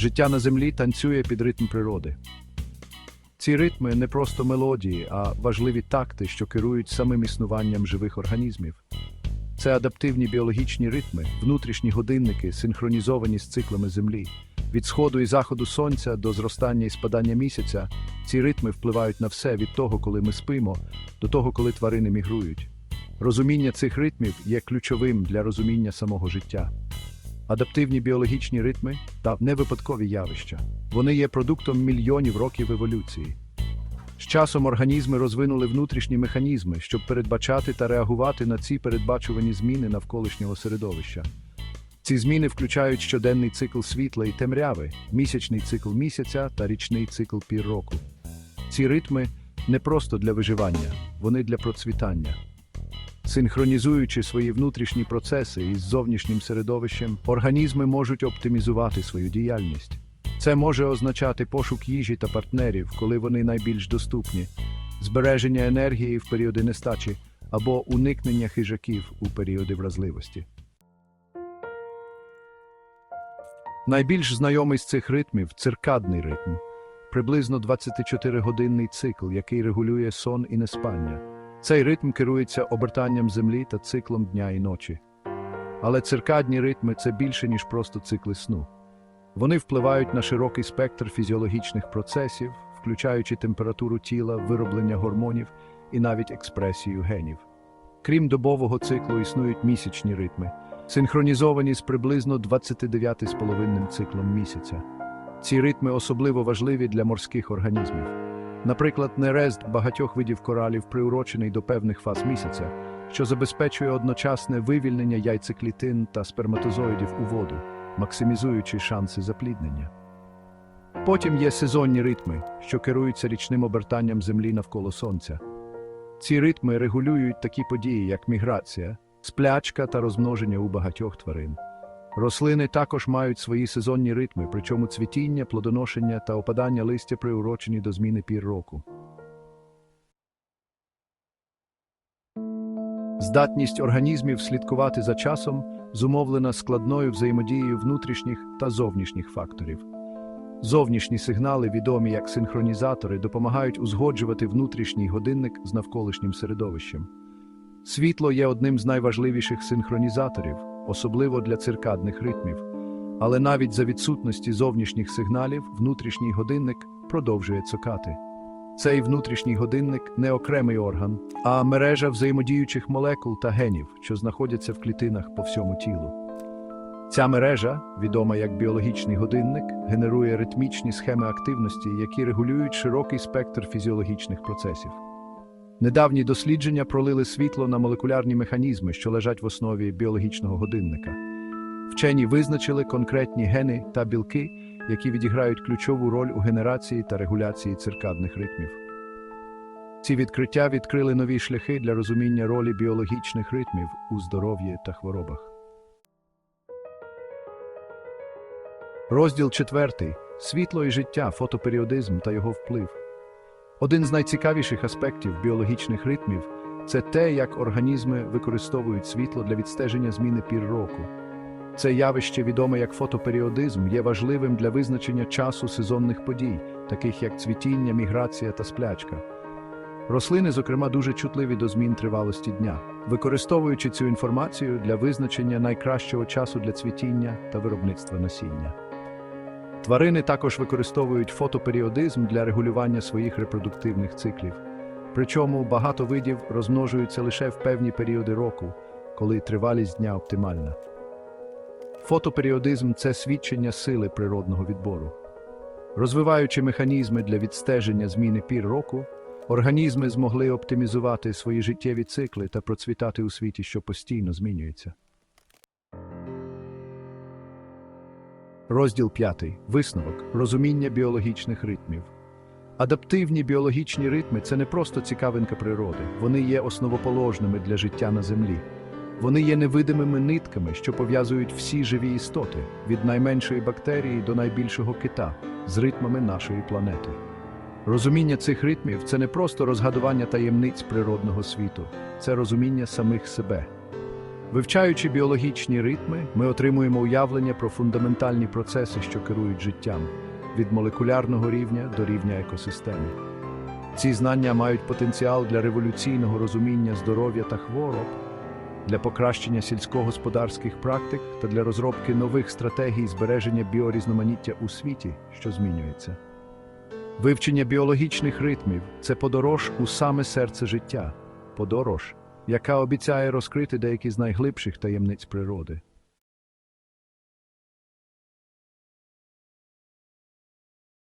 Життя на землі танцює під ритм природи. Ці ритми не просто мелодії, а важливі такти, що керують самим існуванням живих організмів. Це адаптивні біологічні ритми, внутрішні годинники, синхронізовані з циклами Землі. Від сходу і заходу сонця до зростання і спадання місяця ці ритми впливають на все від того, коли ми спимо, до того, коли тварини мігрують. Розуміння цих ритмів є ключовим для розуміння самого життя. Адаптивні біологічні ритми та невипадкові явища. Вони є продуктом мільйонів років еволюції. З часом організми розвинули внутрішні механізми, щоб передбачати та реагувати на ці передбачувані зміни навколишнього середовища. Ці зміни включають щоденний цикл світла і темряви, місячний цикл місяця та річний цикл пір року. Ці ритми не просто для виживання, вони для процвітання. Синхронізуючи свої внутрішні процеси із зовнішнім середовищем, організми можуть оптимізувати свою діяльність. Це може означати пошук їжі та партнерів, коли вони найбільш доступні, збереження енергії в періоди нестачі або уникнення хижаків у періоди вразливості. Найбільш знайомий з цих ритмів циркадний ритм, приблизно 24-годинний цикл, який регулює сон і неспання. Цей ритм керується обертанням землі та циклом дня і ночі. Але циркадні ритми це більше, ніж просто цикли сну. Вони впливають на широкий спектр фізіологічних процесів, включаючи температуру тіла, вироблення гормонів і навіть експресію генів. Крім добового циклу, існують місячні ритми, синхронізовані з приблизно 29,5 циклом місяця. Ці ритми особливо важливі для морських організмів. Наприклад, нерест багатьох видів коралів приурочений до певних фаз місяця, що забезпечує одночасне вивільнення яйцеклітин та сперматозоїдів у воду, максимізуючи шанси запліднення. Потім є сезонні ритми, що керуються річним обертанням Землі навколо Сонця. Ці ритми регулюють такі події, як міграція, сплячка та розмноження у багатьох тварин. Рослини також мають свої сезонні ритми, причому цвітіння, плодоношення та опадання листя приурочені до зміни пір року. Здатність організмів слідкувати за часом зумовлена складною взаємодією внутрішніх та зовнішніх факторів. Зовнішні сигнали, відомі як синхронізатори, допомагають узгоджувати внутрішній годинник з навколишнім середовищем. Світло є одним з найважливіших синхронізаторів, особливо для циркадних ритмів. Але навіть за відсутності зовнішніх сигналів внутрішній годинник продовжує цокати. Цей внутрішній годинник не окремий орган, а мережа взаємодіючих молекул та генів, що знаходяться в клітинах по всьому тілу. Ця мережа, відома як біологічний годинник, генерує ритмічні схеми активності, які регулюють широкий спектр фізіологічних процесів. Недавні дослідження пролили світло на молекулярні механізми, що лежать в основі біологічного годинника. Вчені визначили конкретні гени та білки, які відіграють ключову роль у генерації та регуляції циркадних ритмів. Ці відкриття відкрили нові шляхи для розуміння ролі біологічних ритмів у здоров'ї та хворобах. Розділ четвертий світло і життя, фотоперіодизм та його вплив. Один з найцікавіших аспектів біологічних ритмів це те, як організми використовують світло для відстеження зміни пір року. Це явище, відоме як фотоперіодизм, є важливим для визначення часу сезонних подій, таких як цвітіння, міграція та сплячка. Рослини, зокрема, дуже чутливі до змін тривалості дня, використовуючи цю інформацію для визначення найкращого часу для цвітіння та виробництва насіння. Тварини також використовують фотоперіодизм для регулювання своїх репродуктивних циклів. Причому багато видів розмножуються лише в певні періоди року, коли тривалість дня оптимальна. Фотоперіодизм це свідчення сили природного відбору. Розвиваючи механізми для відстеження зміни пір року, організми змогли оптимізувати свої життєві цикли та процвітати у світі, що постійно змінюється. Розділ 5. Висновок. Розуміння біологічних ритмів. Адаптивні біологічні ритми це не просто цікавинка природи, вони є основоположними для життя на Землі. Вони є невидимими нитками, що пов'язують всі живі істоти від найменшої бактерії до найбільшого кита з ритмами нашої планети. Розуміння цих ритмів це не просто розгадування таємниць природного світу, це розуміння самих себе. Вивчаючи біологічні ритми, ми отримуємо уявлення про фундаментальні процеси, що керують життям від молекулярного рівня до рівня екосистеми. Ці знання мають потенціал для революційного розуміння здоров'я та хвороб, для покращення сільськогосподарських практик та для розробки нових стратегій збереження біорізноманіття у світі, що змінюється. Вивчення біологічних ритмів це подорож у саме серце життя, подорож, яка обіцяє розкрити деякі з найглибших таємниць природи.